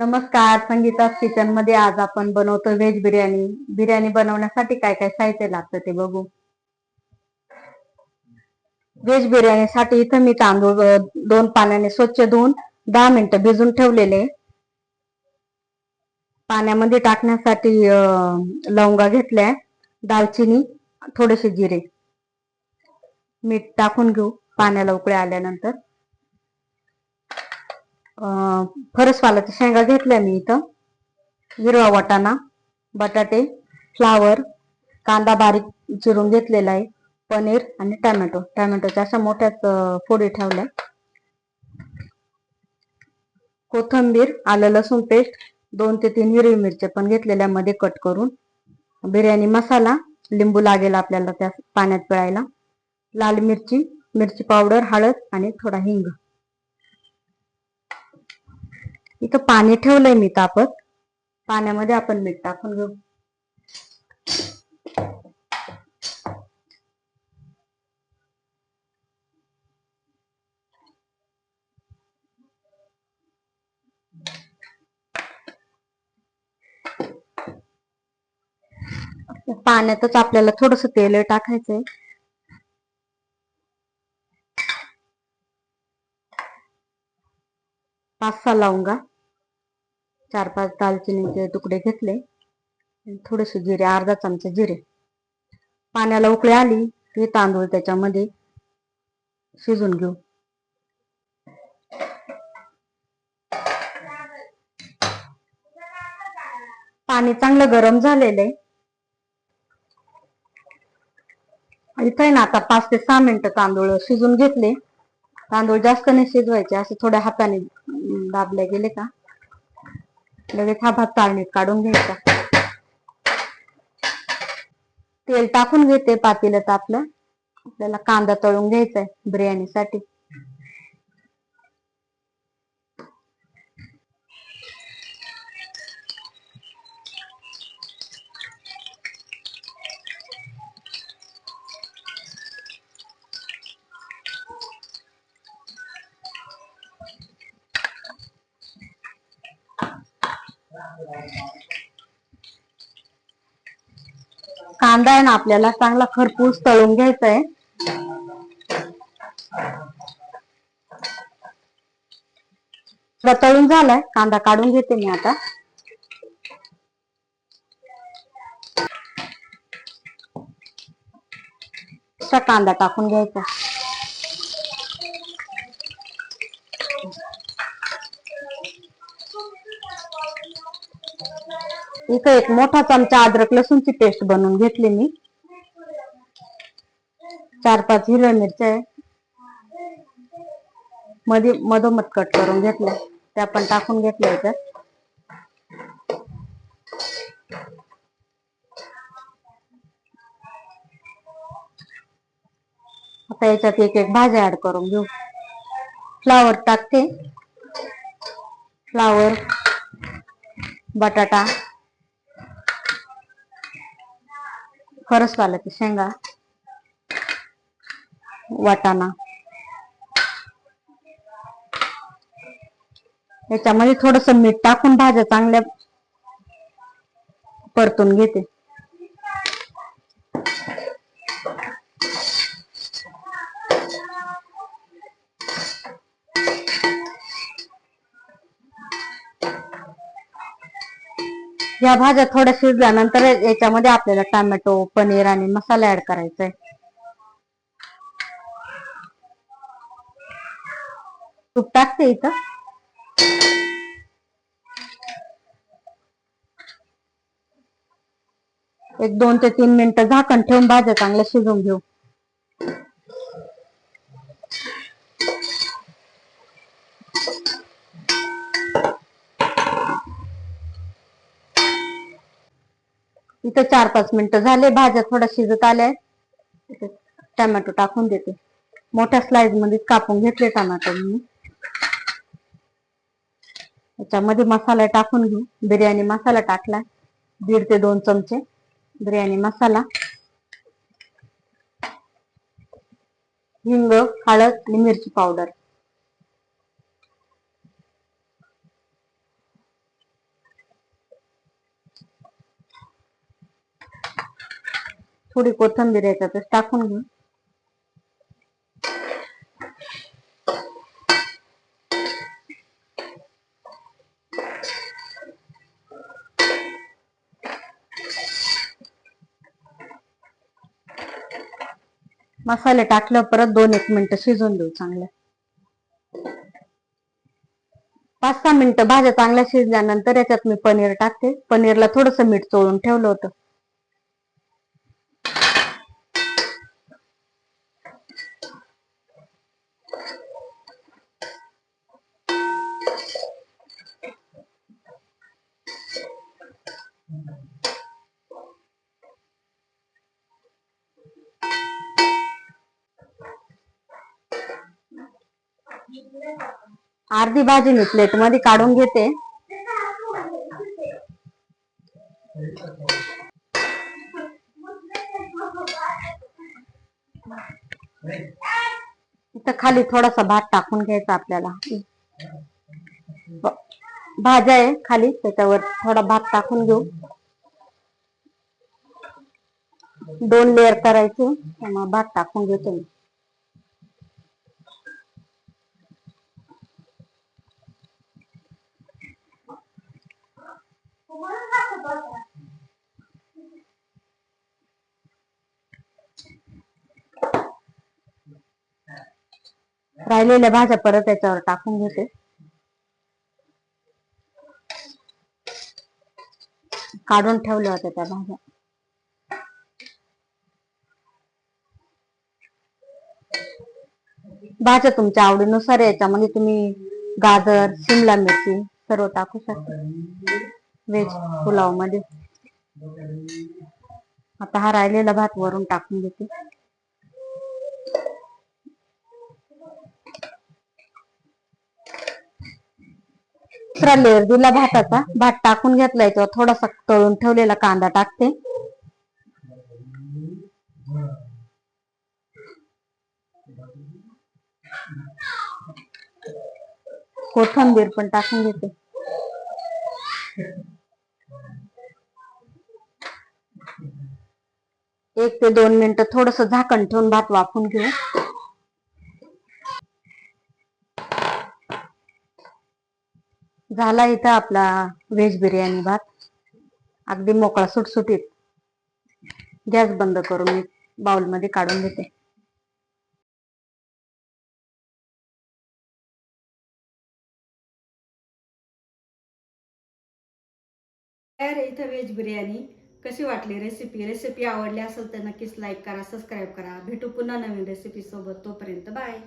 नमस्कार संगीता किचनमध्ये आज आपण बनवतो व्हेज बिर्याणी. बिर्याणी बनवण्यासाठी काय काय साहित्य लागतं ते बघू. व्हेज बिर्याणीसाठी इथं मी तांदूळ दोन पाण्याने स्वच्छ धुवून दहा मिनिटं भिजून ठेवलेले. पाण्यामध्ये टाकण्यासाठी लवंगा घेतल्या दालचिनी थोडेसे जिरे. मीठ टाकून घेऊ पाण्याला उकळे आल्यानंतर. फरसवालाच्या शेंगा घेतल्या मी इथं. हिरवा वाटाणा बटाटे फ्लावर कांदा बारीक चिरून घेतलेला आहे पनीर आणि टॅमॅटो. टॅमॅटोच्या अशा मोठ्याच फोडी ठेवल्या कोथंबीर आलं लसूण पेस्ट दोन ते तीन हिरवी मिरच्या पण घेतलेल्या मध्ये कट करून. बिर्याणी मसाला लिंबू लागेल आपल्याला त्या पाण्यात पिळायला. लाल मिरची मिरची पावडर हळद आणि थोडा हिंग. इथं पाणी ठेवलंय मी तापत. पाण्यामध्ये आपण मीठ टाकून घेऊ. पाण्यातच आपल्याला थोडस तेल टाकायचंय. पाच लवंगा चार पाच दालचिनीचे तुकडे घेतले. थोडेसे जिरे अर्धा चमचा जिरे. पाण्याला उकळी आली की तांदूळ त्याच्यामध्ये शिजून घेऊ. पाणी चांगलं गरम झालेलं आहे. इथं ना आता पाच ते सहा मिनिटं तांदूळ शिजून घेतले. तांदूळ जास्त नाही शिजवायचे असे थोड्या हाताने दाबले गेले का? लगेच हा भात चाळणीत काढून घ्यायचा. तेल टाकून घेते पातेल्यात आपलं. आपल्याला कांदा तळून घ्यायचा आहे बिर्याणीसाठी. कांदा आहे ना आपल्याला चांगला खरपूस तळून घ्यायचा आहे तळून झालाय कांदा काढून घेते मी आता. कांदा टाकून घ्यायचा. इथं एक मोठा चमचा अद्रक लसूणची पेस्ट बनवून घेतली मी. चार पाच हिरव्या मिरच्या आहे. मध्ये मधोमध कट करून घेतल्या. त्या पण टाकून घेतल्या याच्यात आता याच्यात एक एक भाज्या ऍड करून घेऊ. फ्लावर टाकते. फ्लावर बटाटा फरस पालक शेंगा वाटाणा. याच्यामध्ये थोडस मीठ टाकून भाज्या चांगल्या परतून घेते. या भाज्या थोड्या शिजल्यानंतर याच्यामध्ये आपल्याला टोमॅटो पनीर आणि मसाला ऍड करायचा आहे तूप टाकते इथं. एक दोन ते तीन मिनिटं झाकण ठेवून भाज्या चांगल्या शिजवून घेऊ. इथं चार पाच मिनिटं झाले भाज्या थोड्या शिजत आल्या टोमॅटो टाकून देते. मोठ्या स्लाइसमध्ये कापून घेतले टमॅटो मी. याच्यामध्ये मसाला टाकून घेऊ. बिर्याणी मसाला टाकला. दीड ते दोन चमचे बिर्याणी मसाला. हिंग हळद आणि मिरची पावडर. थोडी कोथिंबीर याच्यातच टाकून घेऊ मसाले टाकलं परत दोन एक मिनिटं शिजवून देऊ चांगल्या पाच सहा मिनिटं भाज्या चांगल्या शिजल्यानंतर याच्यात मी पनीर टाकते. पनीरला थोडस मीठ चोळून ठेवलं होतं. अर्धी भाजी मी प्लेटमध्ये काढून घेते. इथं खाली थोडासा भात टाकून घ्यायचा आपल्याला. भाज्या आहे खाली त्याच्यावर थोडा भात टाकून घेऊ. दोन लेअर करायचे भात टाकून घेतो मी. राहिलेल्या भाज्या परत याच्यावर टाकून घेते. काढून ठेवल्या होत्या त्या भाज्या. भाज्या तुमच्या आवडीनुसार याच्यामध्ये म्हणजे तुम्ही गाजर शिमला मिरची सर्व टाकू शकता. व्हेज पुलावमध्ये आता हा राहिलेला भात वरून टाकून घेते. दुसरा लेअर दिला भाताचा. भात टाकून घेतलाय याच्यावर थोडासा तळून ठेवलेला कांदा टाकते. कोथंबीर पण टाकून घेते. एक ते दोन मिनिटं थोडस झाकण ठेवून भात वाफून घेऊ. झाला इथं आपला व्हेज बिर्याणी भात. अगदी मोकळा सुटसुटीत. गॅस बंद करून मी बाउलमध्ये काढून घेते. तयार इथं व्हेज बिर्याणी. कशी वाटली रेसिपी रेसिपी आवडली असेल तर नक्कीच लाईक करा सबस्क्राईब करा. भेटू पुन्हा नवीन रेसिपी सोबत. तोपर्यंत बाय